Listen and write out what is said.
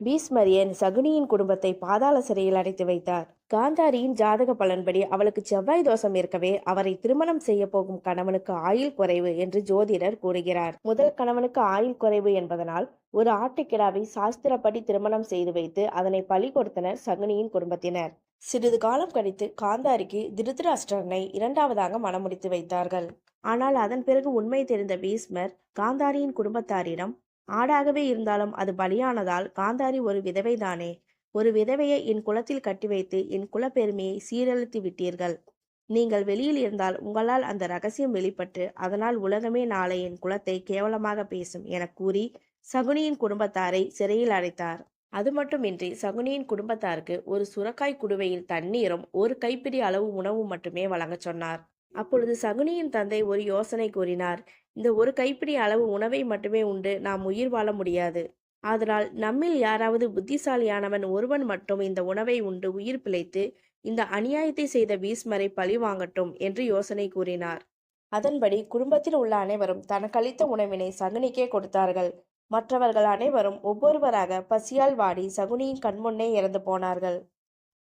பீஸ்மரியன் சகுனியின் குடும்பத்தை பாதாள சிறையில் அடைத்து வைத்தார். காந்தாரியின் ஜாதக பலன்படி அவளுக்கு செவ்வாய் தோஷம் இருக்கவே அவரை திருமணம் செய்ய போகும் கணவனுக்கு ஆயுள் குறைவு என்று ஜோதிடர் கூறுகிறார். முதல் கணவனுக்கு ஆயுள் குறைவு என்பதனால் ஒரு ஆட்டுக்கிடாவை சாஸ்திரப்படி திருமணம் செய்து வைத்து அதனை பலி கொடுத்தனர் சகுனியின் குடும்பத்தினர். சிறிது காலம் கழித்து காந்தாரிக்கு திருதராஷ்டிரனை இரண்டாவதாக மணமுடித்து வைத்தார்கள். ஆனால் அதன் பிறகு உண்மை தெரிந்த பீஸ்மர் காந்தாரியின் குடும்பத்தாரிடம் ஆடாகவே இருந்தாலும் அது பலியானதால் காந்தாரி ஒரு விதவைதானே. ஒரு விதவையை என் குலத்தில் கட்டி வைத்து என் குலப்பெருமையை சீரழித்து விட்டீர்கள். நீங்கள் வெளியில் இருந்தால் உங்களால் அந்த ரகசியம் வெளிப்பட்டு அதனால் உலகமே நாளை என் குலத்தை கேவலமாக பேசும் என கூறி சகுனியின் குடும்பத்தாரை சிறையில் அடைத்தார். அது மட்டுமின்றி சகுனியின் குடும்பத்தாருக்கு ஒரு சுரக்காய் குடுவையில் தண்ணீரும் ஒரு கைப்பிடி அளவு உணவும் மட்டுமே வழங்கச் சொன்னார். அப்பொழுது சகுனியின் தந்தை ஒரு யோசனை கூறினார். இந்த ஒரு கைப்பிடி அளவு உணவை மட்டுமே உண்டு நாம் உயிர் வாழ முடியாது. ஆதலால் நம்மில் யாராவது புத்திசாலியானவன் ஒருவன் மட்டும் இந்த உணவை உண்டு உயிர் பிழைத்து இந்த அநியாயத்தை செய்த பீஸ்மரை பழி வாங்கட்டும் என்று யோசனை கூறினார். அதன்படி குடும்பத்தில் உள்ள அனைவரும் தனக்களித்த உணவினை சகுனிக்கே கொடுத்தார்கள். மற்றவர்கள் அனைவரும் ஒவ்வொருவராக பசியால் வாடி சகுனியின் கண்முன்னே இறந்து போனார்கள்.